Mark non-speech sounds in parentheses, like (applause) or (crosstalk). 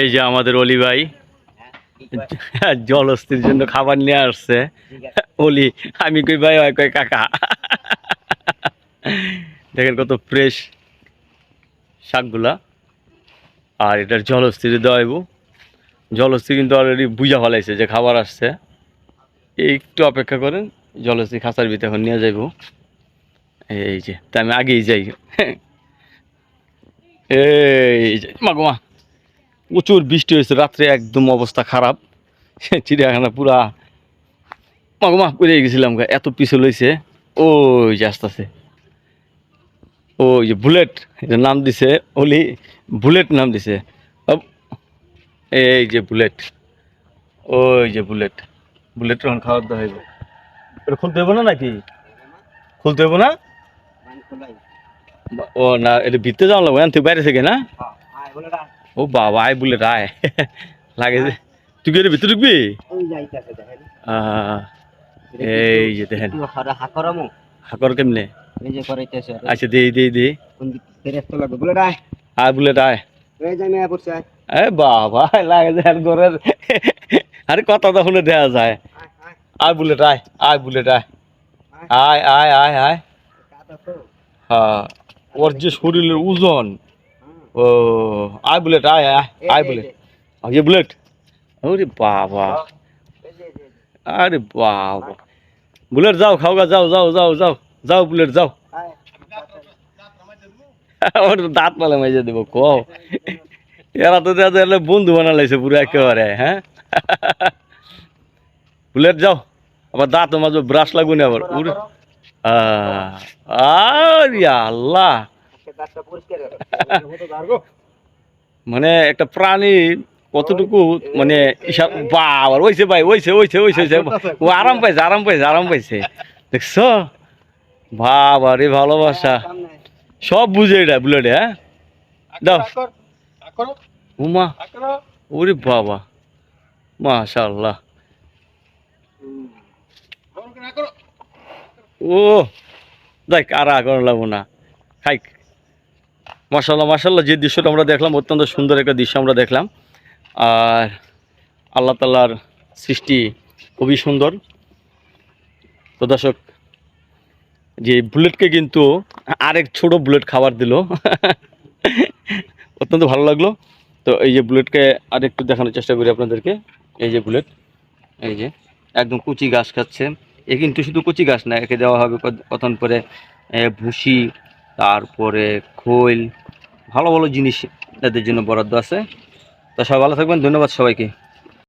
এই যে আমাদের অলি ভাই। জলস্থির জন্য খাবার নিয়ে আসছে। অলি, আমি কই ভাই হয় কই কাকা? দেখেন কত ফ্রেশ শাকগুলা। আর এটার জলস্থিরে দেওয়া হইব। জলস্থির কিন্তু অলরেডি বুঝা ফলাইছে যে খাবার আসছে। একটু অপেক্ষা করেন, জলস্থির খাঁচার ভিতরে এখন নিয়ে যাইব। এই যে, তা আমি আগেই যাই। এই যে মাগো মা। প্রচুর বৃষ্টি হয়েছে রাত্রে একদম অবস্থা খারাপ। (laughs) চিড়িয়াখানা পুরা মাগমা করে গেছিলাম এত পিছু লইছে ওই যে আস্তে আস্তে ওই যে বুলেট নাম দিছে ওলি বুলেট নাম দিছে। এই যে বুলেট ওই যে বুলেট। বুলেট তখন খাওয়ার দাওয়া হইব। এটা খুলতে হইব না নাকি? খুলতে হইব না? ও না এটা ভিতরে যাওয়া লাগবে আনতে বাইরে থেকে না? ও বাবা আয় বুলেট আয় লাগে যে তুই কি এর ভিতরে ঢুকবি? এই যে দেখেন। হাকর কেমনে? আচ্ছা দেই দেই দেই আয় বুলেট আয় এ বাবা লাগে যে আর ঘরের আরে কথা তো শুনে দেওয়া যায়। আয় বুলেট আয় আয় বুলেট আয়। আয় আয় আয় আয়। হ্যাঁ ওর যে শরীরের ওজন। ও আয় বুলেট আয় আয় আয় বুলেট। আগে বুলেট। ওরে বাবা। আরে বাবা। বুলেট যাও খাও গা যাও যাও যাও যাও যাও বুলেট যাও। (laughs) ওর দাঁত পালে মাইজে দেবো কো এরা তো যায় বন্ধু বানা লাইছে পুরো একেবারে হ্যাঁ? (laughs) বুলেট যাও। আবার দাঁত মাঝে ব্রাশ লাগবে না আবার আরে আল্লাহ। মানে একটা প্রাণী কতটুকু মানে বাবার, ওইছে ভাই, ওইছে ওইছে ওইছে ও আরাম পাইছে আরাম পাইছে আরাম পাইছে। দেখছ? বাবা রে ভালোবাসা। সব বুঝে এটা বুলেটে হ্যাঁ? দাও। ওরে বাবা। মাশাল্লাহ ও, দেখ, আর আগুন লাগবো না। খাই মাসাল্লাহ মাসাল্লাহ যে দৃশ্যটা আমরা দেখলাম, অত্যন্ত সুন্দর একটা দৃশ্য আমরা দেখলাম। আর আল্লাহ তাল্লার সৃষ্টি খুবই সুন্দর। তো দর্শক, যে বুলেটকে কিন্তু আরেক ছোট বুলেট খাবার দিল। (laughs) অত্যন্ত ভালো লাগল। তো এই যে বুলেটকে আরেকটু দেখানোর চেষ্টা করি আপনাদেরকে। এই যে বুলেট, এই যে একদম কুচি ঘাস খাচ্ছে। এ কিন্তু শুধু কুচি ঘাস না, একে দেওয়া হবে কত- কতক্ষণ পরে ভুসি, তারপরে খৈল ভালো ভালো জিনিস এদের জন্য বরাদ্দ আছে। তো সবাই ভালো থাকবেন ধন্যবাদ সবাইকে।